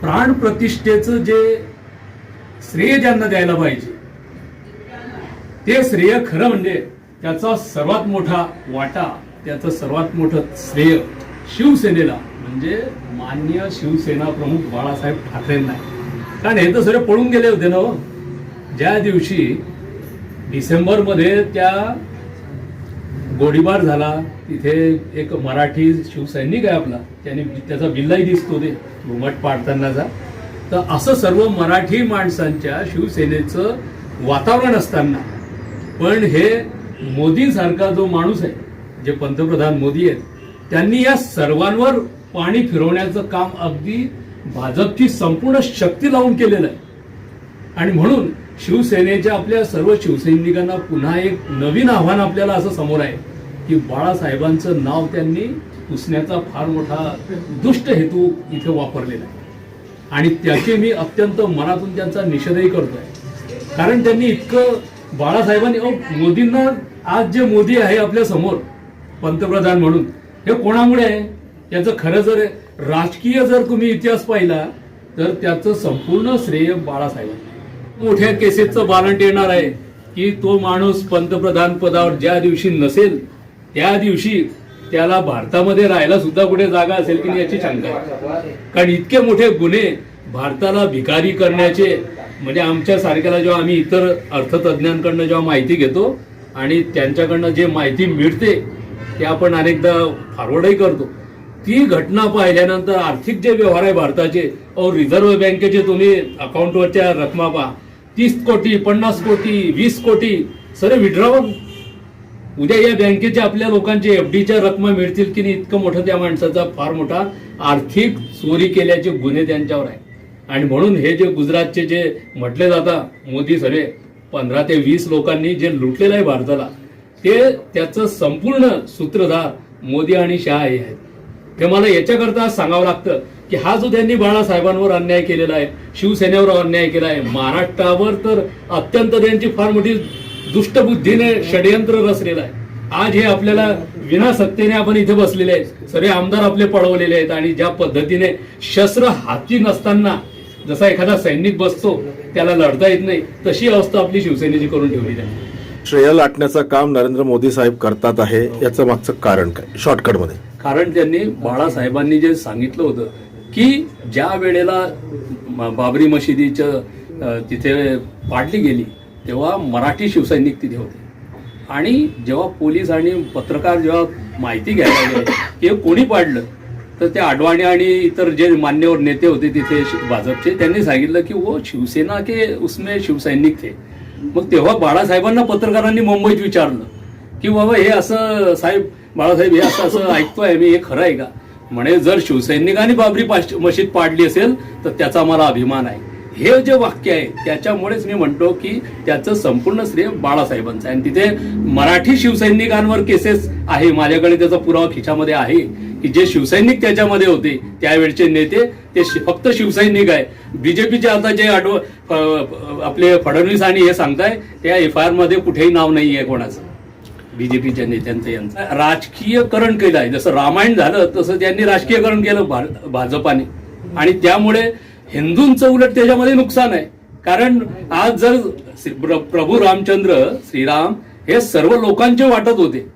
प्राण प्रतिष्ठेचं जे श्रेय ज्यांना द्यायला पाहिजे ते श्रेय खरं म्हणजे त्याचा सर्वात मोठा वाटा त्याचं सर्वात मोठं श्रेय शिवसेनेला म्हणजे मान्य शिवसेना प्रमुख बाळासाहेब ठाकरेंना. कारण हे तर सगळे पळून गेले होते ना हो. ज्या दिवशी डिसेंबरमध्ये त्या गोळीबार झाला तिथे एक मराठी शिवसैनिक आहे आपला त्याने त्याचा बिल्लाही दिसतो ते घुमट पाडतानाचा तर असं सर्व मराठी माणसांच्या शिवसेनेचं वातावरण असताना पण हे मोदीसारखा जो माणूस आहे जे पंतप्रधान मोदी आहेत त्यांनी या सर्वांवर पाणी फिरवण्याचं काम अगदी भाजपची संपूर्ण शक्ती लावून केलेलं आहे. आणि म्हणून शिवसेनेच्या आपल्या सर्व शिवसैनिकांना पुन्हा एक नवीन आव्हान आपल्याला असं समोर आहे की बाळासाहेबांचं नाव त्यांनी पुसण्याचा फार मोठा दुष्ट हेतू इथे वापरलेला आहे. आणि त्याचे मी अत्यंत मनातून त्यांचा निषेधही करतोय. कारण त्यांनी इतकं बाळासाहेबांनी अहो, मोदींना आज जे मोदी आहे आपल्यासमोर पंतप्रधान म्हणून हे कोणामुळे आहे? याचं खरं जर राजकीय जर तुम्ही इतिहास पाहिला तर त्याचं संपूर्ण श्रेय बाळासाहेबांना. मोठ्या केसेसचं वारंट येणार आहे की तो माणूस पंतप्रधान पदावर ज्या दिवशी नसेल त्या दिवशी त्याला भारतामध्ये राहायला सुद्धा कुठे जागा असेल की याची शंका आहे. कारण इतके मोठे गुन्हे भारताला भिकारी करण्याचे म्हणजे आमच्या सारख्याला जेव्हा आम्ही इतर अर्थतज्ञांकडनं जेव्हा माहिती घेतो आणि त्यांच्याकडनं जे माहिती मिळते ते आपण अनेकदा फॉरवर्डही करतो. ती घटना पाहिल्यानंतर आर्थिक जे व्यवहार आहे भारताचे अहो रिझर्व्ह बँकेचे तुम्ही अकाउंटवरच्या रकमा पहा. तीस कोटी पन्नास कोटी वीस कोटी सर विड्रॉवल उद्या या बँकेच्या आपल्या लोकांचे एफ डीच्या रकमा मिळतील की नाही इतकं मोठं त्या माणसाचा फार मोठा आर्थिक चोरी केल्याचे गुन्हे त्यांच्यावर आहे आणि म्हणून हे जे गुजरातचे जे म्हटले जातात मोदी सरे पंधरा ते वीस लोकांनी जे लुटलेलं आहे भारताला ते त्याचं संपूर्ण सूत्रधार मोदी आणि शहा हे आहेत. ते मला याच्याकरता सांगावं लागतं की हा जो त्यांनी बाळासाहेबांवर अन्याय केलेला आहे शिवसेनेवर अन्याय केला आहे महाराष्ट्रावर तर अत्यंत त्यांची फार मोठी दुष्टबुद्धीने षडयंत्र रचलेलं आहे. आज हे आपल्याला विना सत्तेने आपण इथे बसलेले आहेत. सर्व आमदार आपले पळवलेले आहेत आणि ज्या पद्धतीने शस्त्र हाती नसताना जसा एखादा सैनिक बसतो त्याला लढता येत नाही तशी अवस्था आपली शिवसेनेची करून ठेवलेली आहे. श्रेय लाटण्याचं काम नरेंद्र मोदी साहेब करतात आहे याचं मागचं कारण काय? शॉर्टकटमध्ये कारण त्यांनी बाळासाहेबांनी जे सांगितलं होतं की ज्या वेळेला बाबरी मशिदीचं तिथे पाडली गेली तेव्हा मराठी शिवसैनिक तिथे होते. आणि जेव्हा पोलीस आणि पत्रकार जेव्हा माहिती घ्यायला गेले की कोणी पाडलं तर ते आडवाणी आणि इतर जे मान्यवर नेते होते तिथे भाजपचे त्यांनी सांगितलं की वो शिवसेना के उसमे शिवसैनिक थे. मग तेव्हा बाळासाहेबांना पत्रकारांनी मुंबईत विचारलं की बाबा हे असं साहेब बाळासाहेब हे असं असं ऐकतोय मी हे खरं आहे का? म्हणे जर शिवसैनिकांनी बाबरी मशीद पाडली असेल तर त्याचा मला अभिमान आहे. हे जे वाक्य आहे त्याच्यामुळेच मी म्हणतो की त्याचं संपूर्ण श्रेय बाळासाहेबांचं आहे. आणि तिथे मराठी शिवसैनिकांवर केसेस आहे. माझ्याकडे त्याचा पुरावा खिशामध्ये आहे की जे शिवसैनिक त्याच्यामध्ये होते त्यावेळचे नेते ते फक्त शिवसैनिक आहे. बीजेपीचे आता जे आठव आपले फडणवीस आणि हे सांगताय त्या एफ आय आरमध्ये कुठेही नाव नाही आहे कोणाचं. बीजेपीच्या नेत्यांचं यांचं. राजकीयकरण केलं आहे जसं रामायण झालं तसं त्यांनी राजकीयकरण केलं भाजपाने. आणि त्यामुळे हिंदूंचं उलट त्याच्यामध्ये नुकसान आहे. कारण आज जर प्रभू रामचंद्र श्रीराम हे सर्व लोकांचे वाटत होते.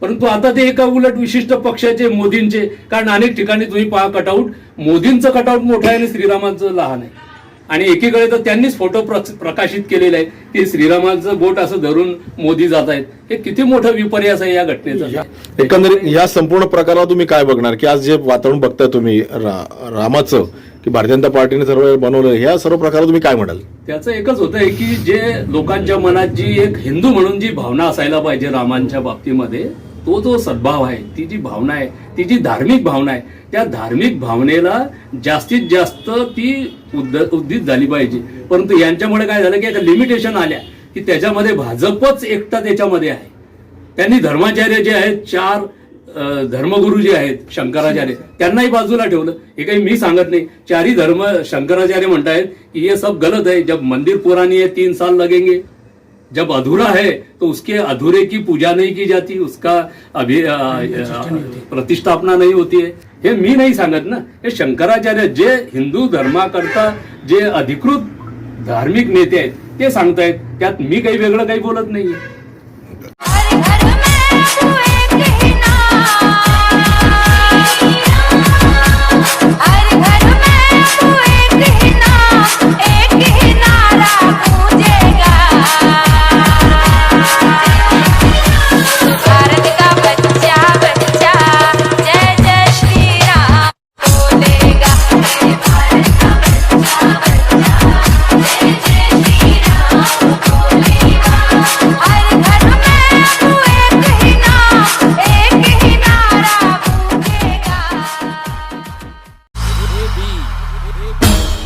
परंतु आता ते एका उलट विशिष्ट पक्षाचे मोदींचे. कारण अनेक ठिकाणी तुम्ही पहा कटआउट. मोदींचं कटआउट मोठं आहे आणि श्रीरामांचं लहान आहे. आणि एकीकडे तर त्यांनीच फोटो प्र- प्रकाशित केलेला आहे की श्रीरामाचं बोट असं धरून मोदी जात आहेत. हे किती मोठं विपर्यास आहे या घटनेचा? एकंदरीत या संपूर्ण प्रकारावर तुम्ही काय बघणार? की आज जे वातावरण बघताय तुम्ही रा- रामाचं की भारतीय जनता पार्टीने सर्व बनवलं ह्या सर्व प्रकारावर तुम्ही काय म्हणाल? त्याचं एकच होतं आहे की जे लोकांच्या मनात जी एक हिंदू म्हणून जी भावना असायला पाहिजे रामांच्या बाबतीमध्ये तो जो सद्भाव आहे ती जी भावना आहे ती जी धार्मिक भावना आहे त्या धार्मिक भावनेला जास्तीत जास्त ती उद्द- उद्दित झाली पाहिजे. परंतु यांच्यामुळे काय झालं की एका लिमिटेशन आल्या की त्याच्यामध्ये भाजपच एकटा त्याच्यामध्ये आहे. त्यांनी धर्माचार्य जे आहेत चार धर्मगुरु जे आहेत शंकराचार्य त्यांनाही बाजूला ठेवलं. हे काही मी सांगत नाही. चारही धर्म शंकराचार्य म्हणतायत की हे सब गलत आहे. जब मंदिर पुरानी है तीन साल लगेंगे. जब अधूरा है तो उसके अधूरे की पूजा नहीं की जाती उसका अभी प्रतिष्ठापना नहीं होती है। हे मी नाही सांगत ना। हे शंकराचार्य जे हिंदू धर्माकरता जे अधिकृत धार्मिक नेते आहेत ते सांगतायत त्यात मी काही वेगळं काही बोलत नाहीये. Big, big.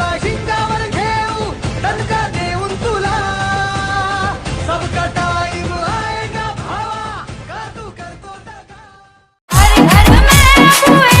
में